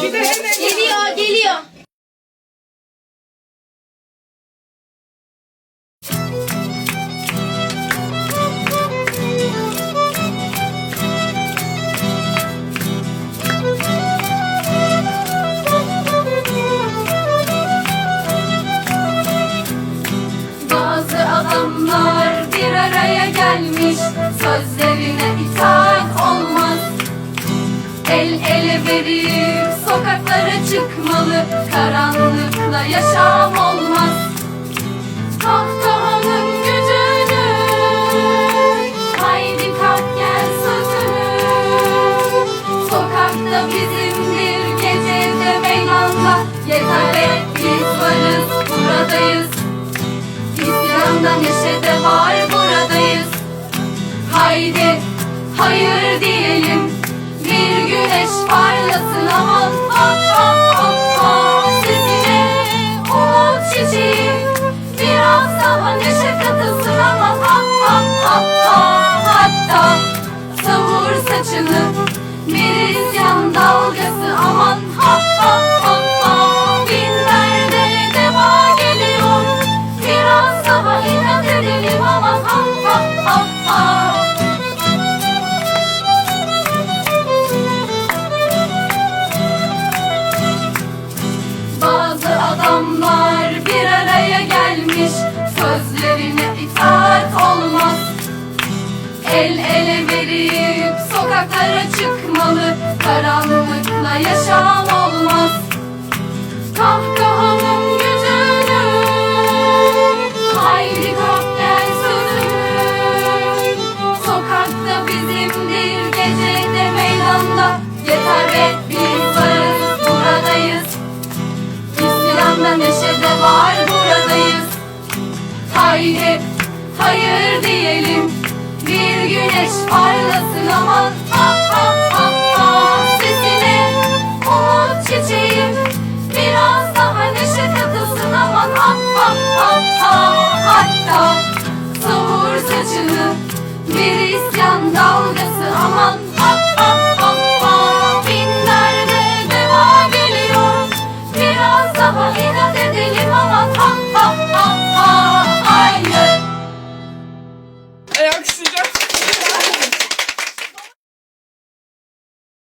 Geliyor, geliyor. Bazı adamlar bir araya gelmiş Sözlerine verip sokaklara çıkmalı Karanlıkla yaşam olmaz. Kahkahanın gücünü Haydi kalk gel sözünü. Sokakta bizimdir gecede meydanda Yeter be biz varız buradayız. İsyandan neşede var buradayız. Haydi hayır Bir güneş parlasın aman Sözlerine itaat olmaz. El ele verip sokaklara çıkmalı Karanlıkla yaşam olmaz. Kahkahanın gücünü Haydi gel sözünü Sokakta bizimdir gecede meydanda Yeter be biz varız buradayız Haydi hayır diyelim Bir güneş parlasın aman ah. É o que